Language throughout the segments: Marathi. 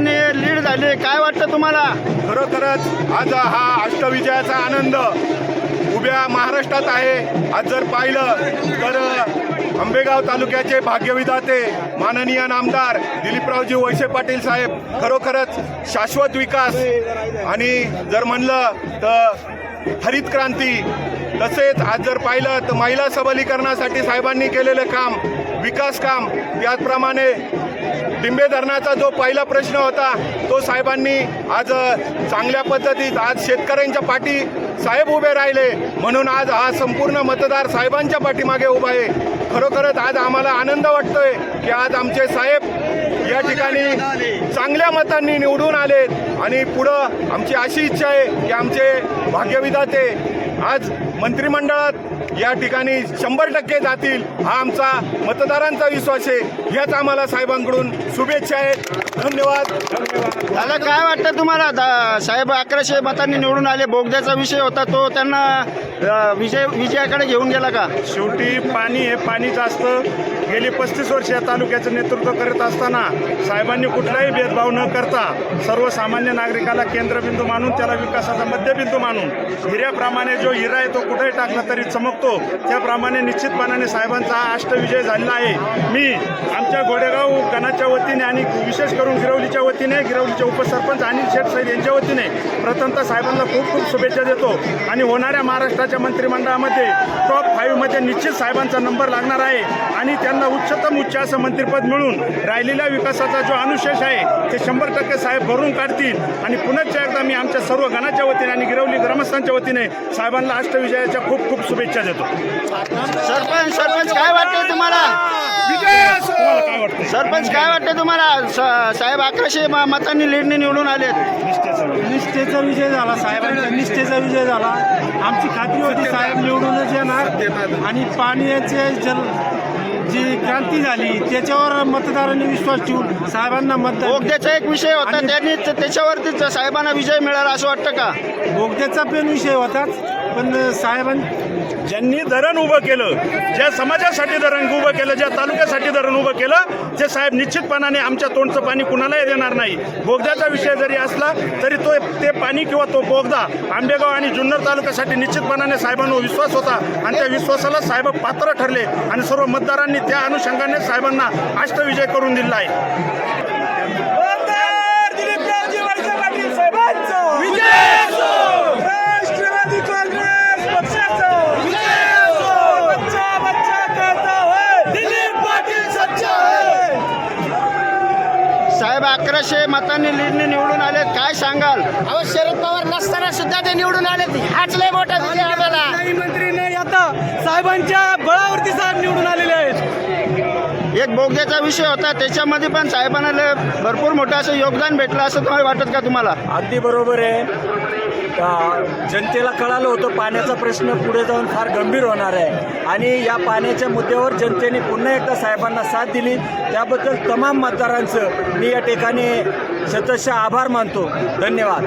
मतांनी लीड झाली. काय वाटतं तुम्हाला? खरोखरच आज हा अष्टविजयाचा आनंद उभ्या महाराष्ट्रात आहे. आज जर पाहिलं तर आंबेगाव तालुक्याचे भाग्यविधाते माननीय नामदार दिलीपरावजी वैशे पाटील साहेब खरोखरच शाश्वत विकास. आणि जर म्हणलं तर हरित क्रांती. तसेच आज जर पाहिलं तर महिला सबलीकरणासाठी साहेबांनी केलेलं काम विकास काम त्याचप्रमाणे डिंबे धरणाचा जो पहिला प्रश्न होता तो साहेबांनी आज चांगल्या पद्धतीत आज शेतकऱ्यांच्या पाठी साहेब उभे राहिले. म्हणून आज हा संपूर्ण मतदार साहेबांच्या पाठीमागे उभा आहे. खरोखरच आज आम्हाला आनंद वाटतोय की आज आमचे साहेब या ठिकाणी चांगल्या मतांनी निवडून आलेत. आणि पुढं आमची अशी इच्छा आहे की आमचे भाग्यविधाते आज मंत्रिमंडळात या ठिकाणी शंभर टक्के जातील हा आमचा मतदारांचा विश्वास आहे. ह्याच आम्हाला साहेबांकडून शुभेच्छा आहेत. धन्यवाद. धन्यवाद दादा काय वाटतं तुम्हाला? दा- साहेब अकराशे मतांनी निवडून आले. बोगद्याचा विषय होता तो त्यांना विजय विजयाकडे घेऊन गेला का? शेवटी पाणी हे पाणी जास्त गेली पस्तीस वर्ष या तालुक्याचं नेतृत्व करत असताना साहेबांनी कुठलाही भेदभाव न करता सर्वसामान्य नागरिकाला केंद्रबिंदू मानून त्याला विकासाचा मध्यबिंदू मानून हिऱ्याप्रमाणे जो हिरा आहे तो कुठेही टाकला तरी चमकतो. त्याप्रमाणे निश्चितपणाने साहेबांचा हा अष्टविजय झालेला आहे. मी आमच्या घोडेगाव गणाच्या वतीने आणि विशेष करून गिरवलीच्या वतीने गिरवलीचे उपसरपंच अनिल शेठ साहेब यांच्या वतीने प्रथमतः साहेबांना खूप खूप शुभेच्छा देतो. आणि होणाऱ्या महाराष्ट्राच्या मंत्रिमंडळामध्ये टॉप फाईव्हमध्ये निश्चित साहेबांचा नंबर लागणार आहे. आणि त्यांना उच्चतम उच्च असं मंत्रिपद मिळून राहिलेल्या विकासाचा जो अनुशेष आहे ते शंभर टक्के साहेब भरून काढतील. आणि पुनश्च एकदा मी आमच्या सर्व गणाच्या वतीने आणि गिरवली ग्रामस्थांच्या वतीने साहेबांना अष्टविजयाच्या खूप खूप शुभेच्छा देतो. सरपंच सरपंच काय वाटतं तुम्हाला? तुम्हाला काय वाटतं सरपंच काय वाटतं तुम्हाला? साहेब अकराशे म- मतांनी लीडने निवडून आलेत. निष्ठेचं निष्ठेचा विजय झाला साहेबांचा निष्ठेचा विजय झाला. आमची खात्री होती साहेब निवडूनच येणार. आणि पाण्याचे जल जी क्रांती झाली त्याच्यावर मतदारांनी विश्वास ठेवून साहेबांना मतदान बोगद्याचा एक विषय होता आणि- त्यांनी त- त्याच्यावरती साहेबांना विजय मिळाला असं वाटतं का? बोगद्याचा पण विषय होताच पण साहेबां ज्यांनी धरण उभं केलं ज्या समाजासाठी धरण उभं केलं ज्या तालुक्यासाठी धरण उभं केलं ते साहेब निश्चितपणाने आमच्या तोंडचं पाणी कुणालाही देणार नाही. बोगद्याचा विषय जरी असला तरी तो ते पाणी किंवा तो बोगदा आंबेगाव आणि जुन्नर तालुक्यासाठी निश्चितपणाने साहेबांवर विश्वास होता आणि त्या विश्वासाला साहेब पात्र ठरले आणि सर्व मतदारांनी त्या अनुषंगाने साहेबांना अष्टविजय करून दिला आहे. अकराशे मतांनी लीडने निवडून आलेत. काय सांगाल? अहो शरद पवार नसताना सुद्धा ते निवडून आले हाच लय मोठा विजय आम्हाला. मंत्री नाही आता साहेबांच्या बळावरती साहेब निवडून आलेले आहेत. एक बोगद्याचा विषय होता. त्याच्यामध्ये पण साहेबांना भरपूर मोठं असं योगदान भेटलं असं तुम्हाला वाटत का तुम्हाला? अगदी बरोबर आहे. जनतेला कळालं होतं पाण्याचा प्रश्न पुढे जाऊन फार गंभीर होणार आहे. आणि या पाण्याच्या मुद्द्यावर जनतेने पुन्हा एकदा साहेबांना साथ दिली. त्याबद्दल तमाम मतदारांचं मी या ठिकाणी शतशः आभार मानतो. धन्यवाद.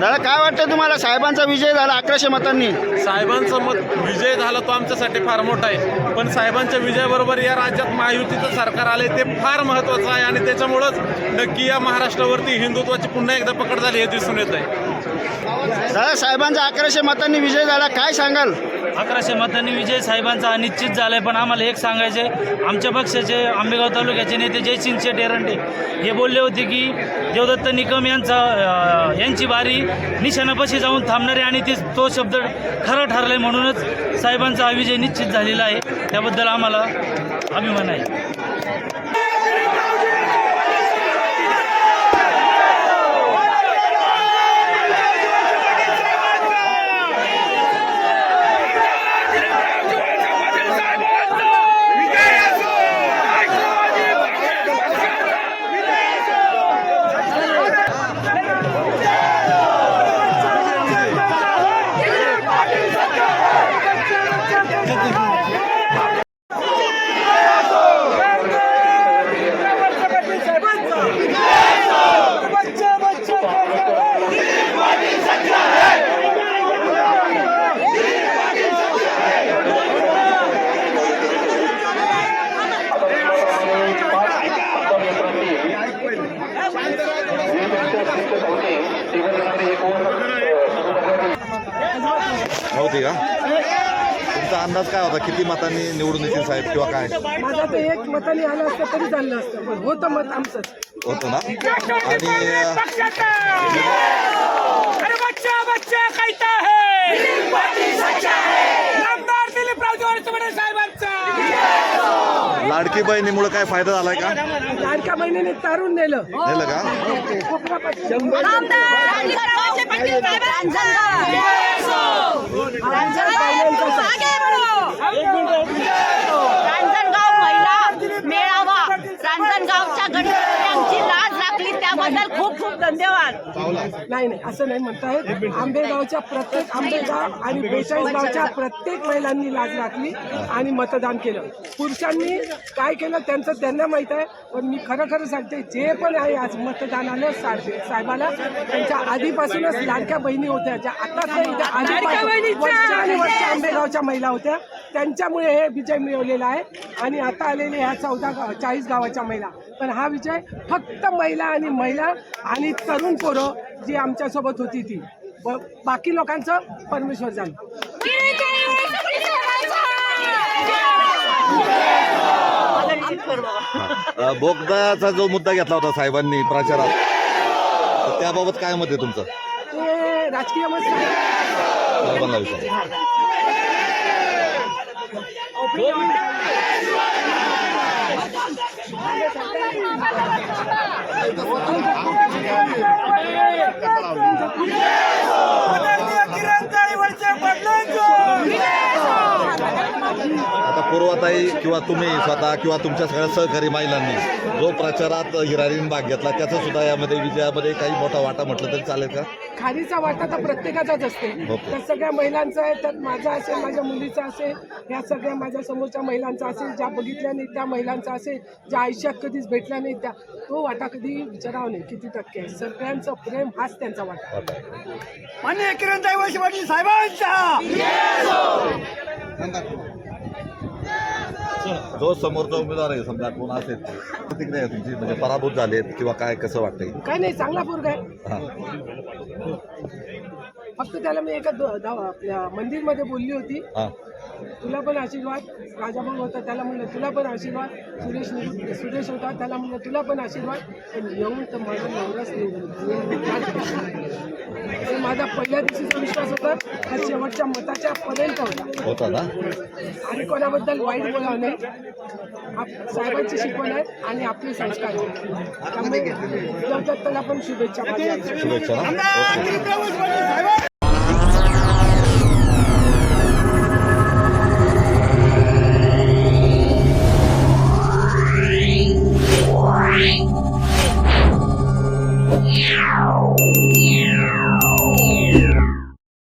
दादा काय वाटतं तुम्हाला? साहेबांचा विजय झाला अकराशे मतांनी. साहेबांचं मत विजय झाला तो आमच्यासाठी फार मोठा आहे. पण साहेबांच्या विजयाबरोबर या राज्यात महायुतीचं सरकार आले ते फार महत्त्वाचं आहे. आणि त्याच्यामुळंच नक्की या महाराष्ट्रावरती हिंदुत्वाची पुन्हा एकदा पकड झाली हे दिसून येत आहे दादा साहेबांचा अकराशे मतांनी विजय झाला. काय सांगाल? अकराशे मतांनी विजय साहेबांचा अनिश्चित झाला झालाय पण आम्हाला एक सांगायचे आमच्या पक्षाचे आंबेगाव तालुक्याचे नेते जयसिंग शेठ एरंडे हे बोलले होते की देवदत्त निकम यांचा यांची बारी निशाणापाशी जाऊन थांबणारे आणि ते तो शब्द खरा ठरलाय म्हणूनच साहेबांचा हा विजय निश्चित झालेला आहे. त्याबद्दल आम्हाला अभिमान आहे. नव्हती का तुमचा अंदाज काय होता? किती मतांनी निवडून येतील साहेब किंवा काय? माझा ते एक मताने आलं असतं तरी चाललं असतं. पण होतं मत आमचंच. होतं ना? आणि लाडकी बहिणीमुळे काय फायदा झालाय का? लाडक्या बहिणीने तारून नेलं. नेलं का रांजणगाव महिला मेळावा रांजणगावच्या गणपती लाज राखली त्याबद्दल खूप खूप धन्यवाद नाही नाही असं नाही म्हणतायत आंबेगावच्या प्रत्येक आंबेगाव आणि बेचाळीस गावच्या प्रत्येक महिलांनी लाज राखली आणि मतदान केलं. पुरुषांनी काय केलं त्यांचं त्यांना माहीत आहे पण मी खरं खरं सांगते जे पण आहे आज मतदानानं साहेब साहेबाला त्यांच्या आधीपासूनच लाडक्या बहिणी होत्या ज्या आता नाही, वर्ष आणि वर्ष आंबेगावच्या महिला होत्या त्यांच्यामुळे हे विजय मिळवलेला आहे. आणि आता आलेले ह्या चौदा गाव चाळीस गावाच्या महिला. पण हा विजय फक्त महिला आणि महिला आणि तरुण पोरं जी आमच्यासोबत होती ती. बाकी लोकांचं परमेश्वर झालं बोगदाचा जो मुद्दा घेतला होता साहेबांनी प्रचारात तर त्याबाबत काय मत आहे तुमचं? ते राजकीय मत आहे. पूर्वताई किंवा तुम्ही स्वतः किंवा तुमच्या सगळ्या सहकारी महिलांनी जो प्रचारात हिरारीन भाग घेतला त्याचा सुद्धा यामध्ये विजयामध्ये काही मोठा वाटा म्हटलं तरी चालेल का? खारीचा वाटा तर प्रत्येकाचाच असते. ओके. त्या सगळ्या महिलांचा आहे त्यात माझा असेल माझ्या मुलीचा असेल ह्या सगळ्या माझ्या समोरच्या महिलांचा असेल ज्या बघितल्या नाही त्या महिलांचा असेल ज्या आयुष्यात कधीच भेटल्या नाही त्या तो वाटा कधी विचारावा नाही किती टक्के आहे. सगळ्यांचं प्रेम हाच त्यांचा वाटा वाटा जो समोरचा उमेदवार आहे समजा कोण असेल प्रतिक्रिया आहे तुमची म्हणजे पराभूत झालेत किंवा काय कसं वाटतंय? काय नाही चांगला पोरगा आहे. हा. फक्त त्याला मी एका द- द- आपल्या मंदिरमध्ये बोलली होती. हा. तुला पण आशीर्वाद राजाभाऊ होता त्याला म्हणलं तुला पण आशीर्वाद. सुरेश सुरेश होता त्याला म्हणलं तुला पण आशीर्वाद. पण येऊन तर माझा नवराच निवडून हे माझा पहिल्या दिवशीचा विश्वास होता हा शेवटच्या मताच्या पर्यंत होता. होता ना? आणि कोणाबद्दल वाईट बोलावं नाही. आप- साहेबांची शिकवण आहे आणि आपले संस्कार आहेत. त्यामुळे दत्तला पण शुभेच्छा. माझ्या शुभेच्छा ना? ओके.